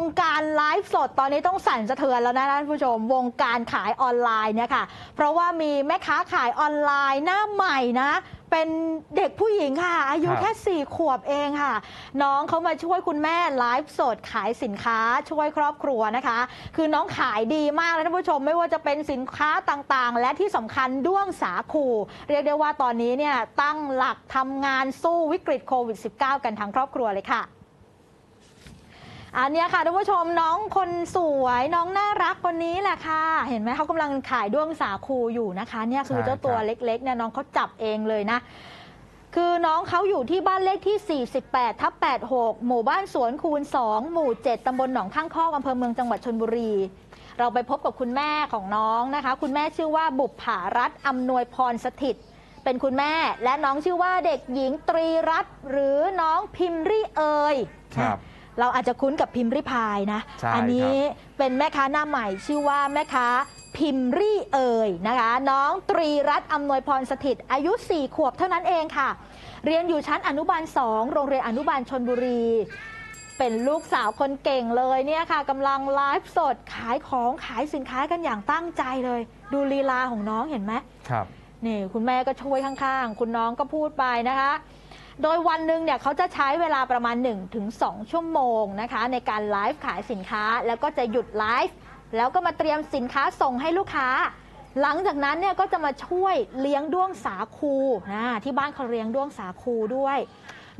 งการไลฟ์สดตอนนี้ต้องสั่นสะเทือนแล้วนะท่านผู้ชม วงการขายออนไลน์เนี่ยค่ะ เพราะว่ามีแม่ค้าขายออนไลน์หน้าใหม่นะ เป็นเด็กผู้หญิงค่ะ อายุครับแค่ 4 ขวบเองค่ะ น้องเขามาช่วยคุณแม่ไลฟ์สดขายสินค้าช่วยครอบครัวนะคะ คือน้องขายดีมากเลยท่านผู้ชมไม่ว่าจะเป็นสินค้าต่างๆ และที่สำคัญด้วงสาคูเรียกได้ว่าตอนนี้เนี่ยตั้งหลักทำงานสู้วิกฤตโควิด -19 กันทั้งครอบครัวเลยค่ะ อันนี้ค่ะท่านผู้ชมน้องคนสวยน้องน่ารักคนนี้แหละค่ะ เห็นไหมเขากำลังขายด้วงสาคูอยู่นะคะเนี่ยคือเจ้าตัวเล็กๆเนี่ยน้องเขาจับเองเลยนะ คือน้องเขาอยู่ที่บ้านเลขที่ 48 ทับ 86 หมู่บ้านสวนคูณ 2 หมู่ 7 ตำบลหนองข้างคอกอำเภอเมืองจังหวัดชนบุรี เราไปพบกับคุณแม่ของน้องนะคะ คุณแม่ชื่อว่าบุปผารัตน์อำนวยพรสถิตเป็นคุณแม่และน้องชื่อว่าเด็กหญิงตรีรัตน์หรือน้องพิมรี่เอยครับ เราอาจจะคุ้นกับพิมพ์ริพายนะ ใช่อันี้เป็นแม่ค้าหน้าใหม่ชื่อว่าแม่ค้าพิมพ์รี่เอ่ยนะคะ น้องตรีรัตน์อำนวยพรสถิตอายุ 4 ขวบเท่านั้นเองค่ะ เรียนอยู่ชั้นอนุบาล 2 โรงเรียนอนุบาลชนบุรี เป็นลูกสาวคนเก่งเลยเนี่ยค่ะกำลังไลฟ์สดขายของขายสินค้ากันอย่างตั้งใจเลย ดูลีลาของน้องเห็นไหมครับ นี่คุณแม่ก็ช่วยข้างๆ คุณน้องก็พูดไปนะคะ โดยวันหนึ่งเนี่ยเขาจะใช้เวลาประมาณ 1-2 ชั่วโมงนะคะในการไลฟ์ขายสินค้าแล้วก็จะหยุดไลฟ์แล้วก็มาเตรียมสินค้าส่งให้ลูกค้า หลังจากนั้นเนี่ยก็จะมาช่วยเลี้ยงด้วงสาคูนะที่บ้านเขาเลี้ยงด้วงสาคูด้วย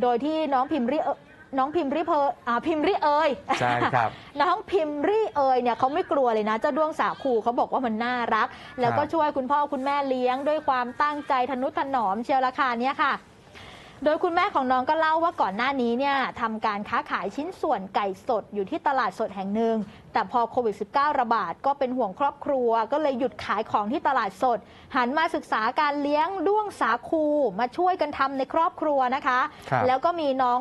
โดยที่น้องพิมพ์ริเอน้องพิมพ์ริเพออ่าพิมพ์ริเอยใช่ครับน้องพิมรี่เอยเนี่ยเขาไม่กลัวเลยนะเจ้าด้วงสาคูเขาบอกว่ามันน่ารัก แล้วก็ครับช่วยคุณพ่อคุณแม่เลี้ยงด้วยความตั้งใจทนุถนอมเชียวราคาเนี้ยค่ะ โดยคุณแม่ของน้องก็เล่าว่าก่อนหน้านี้เนี่ยทำการค้าขายชิ้นส่วนไก่สดอยู่ที่ตลาดสดแห่งหนึ่ง แต่พอโควิด -19 ระบาดก็เป็นห่วงครอบครัว ก็เลยหยุดขายของที่ตลาดสด หันมาศึกษาการเลี้ยงด้วงสาคูมาช่วยกันทำในครอบครัวนะคะ ครับ แล้วก็มีน้อง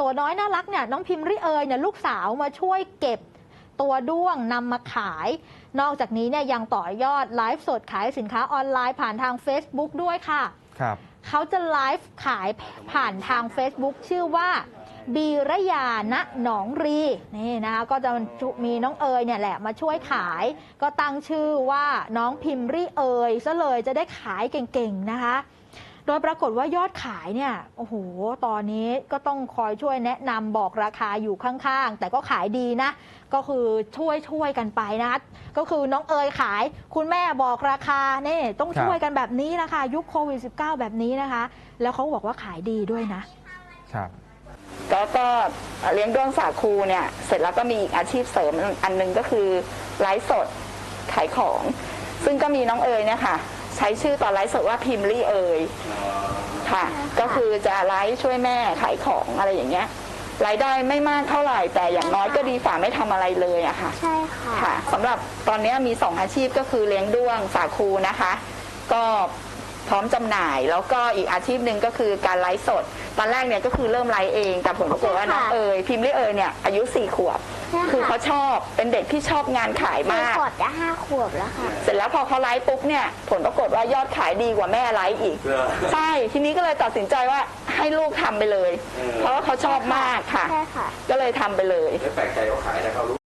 ตัวน้อยน่ารักเนี่ยน้องพิมริเอยเนี่ยลูกสาวมาช่วยเก็บตัวด้วงนำมาขาย นอกจากนี้เนี่ยยังต่อยอดไลฟ์สดขายสินค้าออนไลน์ผ่านทาง Facebook ด้วยค่ะ ครับ เขาจะไลฟ์ขายผ่านทาง Facebook ชื่อว่าบีระยาณหนองรีนี่นะคะก็จะมีน้องเอยเนี่ยแหละมาช่วยขาย ก็ตั้งชื่อว่าน้องพิมรี่เอยซะเลยจะได้ขายเก่งๆนะคะ โดยปรากฏว่ายอดขายเนี่ยโอ้โหตอนนี้ก็ต้องคอยช่วยแนะนำบอกราคาอยู่ข้างๆ แต่ก็ขายดีนะ ก็คือช่วยช่วยกันไปนะคะก็คือน้องเอยขาย คุณแม่บอกราคานี่ต้องครับช่วยกันแบบนี้นะคะยุคโควิด -19 แบบนี้นะคะ แล้วเขาบอกว่าขายดีด้วยนะครับแล้วก็เลี้ยงด้วงสาคูเนี่ยเสร็จแล้วก็มีอีกอาชีพเสริมอันหนึงก็คือไลฟ์สดขายของ ซึ่งก็มีน้องเอ๋ยเนี่ยค่ะ ใช้ชื่อตอนไลฟ์สดว่าพิมพ์ลี่เอ๋ยค่ะ ก็คือจะไลฟ์ช่วยแม่ขายของอะไรอย่างเงี้ยรายได้ไม่มากเท่าไหร่ แต่อย่างน้อยก็ดีฝ่าไม่ทำอะไรเลยอะค่ะ ใช่ค่ะค่ะสำหรับตอนนี้มีสองอาชีพก็คือเลี้ยงด้วงสาคูนะคะ ก็ พร้อมจำหน่าย แล้วก็อีกอาชีพหนึ่งก็คือการไลฟ์สด ตอนแรกเนี่ยก็คือเริ่มไลฟ์เองแต่ผลปรากฏว่าน้องเอ๋ยพิมพ์ลี่เอ๋ยเนี่ยอายุสี่ขวบ ใช่ค่ะ คือเขาชอบเป็นเด็กที่ชอบงานขายสี่มาก ขวบจะห้าขวบแล้วค่ะ เสร็จแล้วพอเขาไลฟ์ปุ๊บเนี่ยผลปรากฏว่ายอดขายดีกว่าแม่ไลฟ์อีก ใช่ทีนี้ก็เลยตัดสินใจว่าให้ลูกทำไปเลย เพราะว่าเขาชอบมากค่ะ ใช่ค่ะ ก็เลยทำไปเลย ไม่แปลกใจว่าขายนะครับ